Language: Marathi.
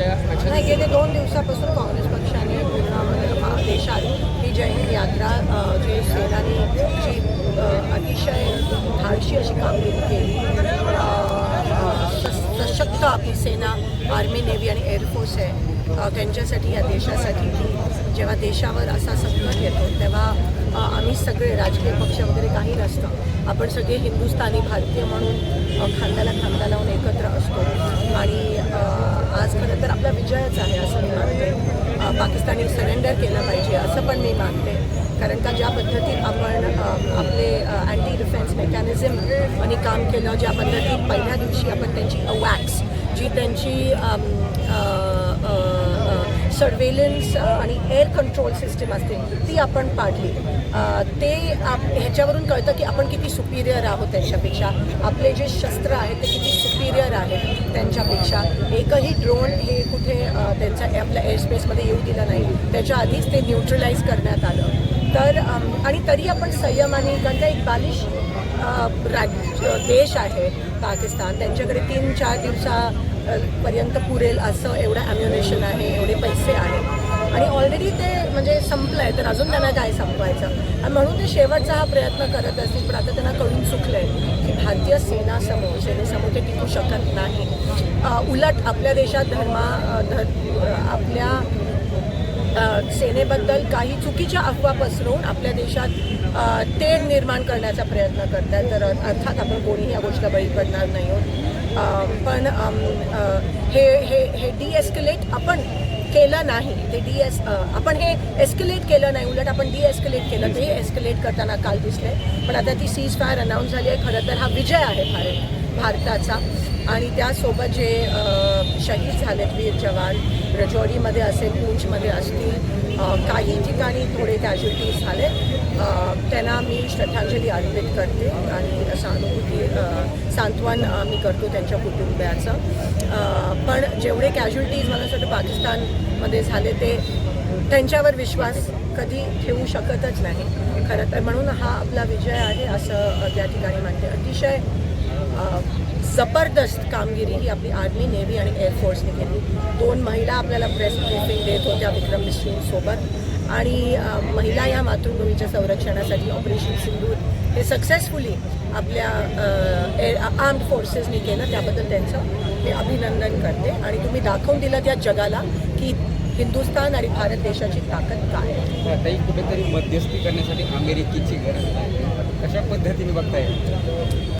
विषय नाही गेले दोन दिवसापासून काँग्रेस पक्षाने पूर्ण देशात ही जय हिंद यात्रा जे सेनानी जी अतिशय धाडशी अशी कामगिरी केली. सशक्त आपली सेना आर्मी नेव्ही आणि एअरफोर्स आहे. त्यांच्यासाठी या देशासाठी की जेव्हा देशावर असा संकट येतो तेव्हा आम्ही सगळे राजकीय पक्ष वगैरे काही नसतं. आपण सगळे हिंदुस्थानी भारतीय म्हणून खांद्याला खांदा लावून एकत्र विजयच आहे असं मी मानते. पाकिस्तानी सरेंडर केलं पाहिजे असं पण मी मानते. कारण का ज्या पद्धतीत आपण आपले अँटी डिफेन्स मेकॅनिझम आणि काम केलं ज्या पद्धतीत पहिल्या दिवशी आपण त्यांची वॅक्स जी त्यांची सर्वेलन्स uh, आणि एअर कंट्रोल सिस्टीम असते ती आपण पाडली. Uh, ते आप ह्याच्यावरून कळतं की आपण किती सुपिरियर आहोत त्यांच्यापेक्षा. आपले जे शस्त्र आहेत ते किती सुपिरियर आहेत त्यांच्यापेक्षा. एकही ड्रोन हे कुठे त्यांचा त्यांच्या आपल्या एअरस्पेसमध्ये येऊ दिलं नाही. त्याच्या आधीच ते न्यूट्रलाइज करण्यात आलं. तर um, आणि तरी आपण संयमाने कारण का एक बालिश राज्य देश आहे पाकिस्तान. त्यांच्याकडे तीन चार दिवसापर्यंत पुरेल असं एवढं ॲम्युनेशन आहे एवढे पैसे ऑलरेडी ते म्हणजे संपलं आहे तर अजून त्यांना काय संपवायचं? आणि म्हणून ते शेवटचा हा प्रयत्न करत असतील पण आता त्यांना कळून चुकलं आहे की भारतीय सेनासमोर सेनेसमोर ते टिकू शकत नाही. उलट आपल्या देशात धर्मा धर आपल्या सेनेबद्दल काही चुकीच्या अफवा पसरवून आपल्या देशात तेढ निर्माण करण्याचा प्रयत्न करतात तर अर्थात आपण कोणीही या गोष्टीला बळी पडणार नाही आहोत. पण हे हे डीएस्कलेट आपण केलं नाही. ते डी एस आपण हे एस्कलेट केलं नाही. उलट आपण डीएस्कलेट केलं. ते एस्कलेट करताना काल दिसले पण आता ती सीज फायर अनाऊन्स झाली आहे. खरं तर हा विजय आहे भारत. भारताचा. आणि त्यासोबत जे शहीद झालेत वीर जवान रजौरीमध्ये असेल पूंछमध्ये असतील काही ठिकाणी थोडे कॅज्युलिटीज झाले त्यांना मी श्रद्धांजली अर्पित करते आणि सहानुभूती सांत्वन मी करतो त्यांच्या कुटुंबियाचं. पण जेवढे कॅज्युलिटीज मला असं वाटतं पाकिस्तानमध्ये झाले ते त्यांच्यावर विश्वास कधी ठेवू शकतच नाही. खरं तर म्हणून हा आपला विजय आहे असं त्या ठिकाणी म्हणते अतिशय जबरदस्त कामगिरी ही आपली आर्मी नेव्ही आणि एअरफोर्सने केली. दोन महिला आपल्याला प्रेस ब्रिफिंग देत होत्या विक्रम मिश्रींसोबत आणि महिला या मातृभूमीच्या संरक्षणासाठी ऑपरेशन सिंधूर हे सक्सेसफुली आपल्या आर्म्ड फोर्सेसनी केलं. त्याबद्दल त्यांचं मी अभिनंदन करते. आणि तुम्ही दाखवून दिलं त्या जगाला की हिंदुस्थान आणि भारत देशाची ताकद काय आहे. कुठेतरी मध्यस्थी करण्यासाठी अमेरिकेची गरज आहे. कशा पद्धतीने बघताय?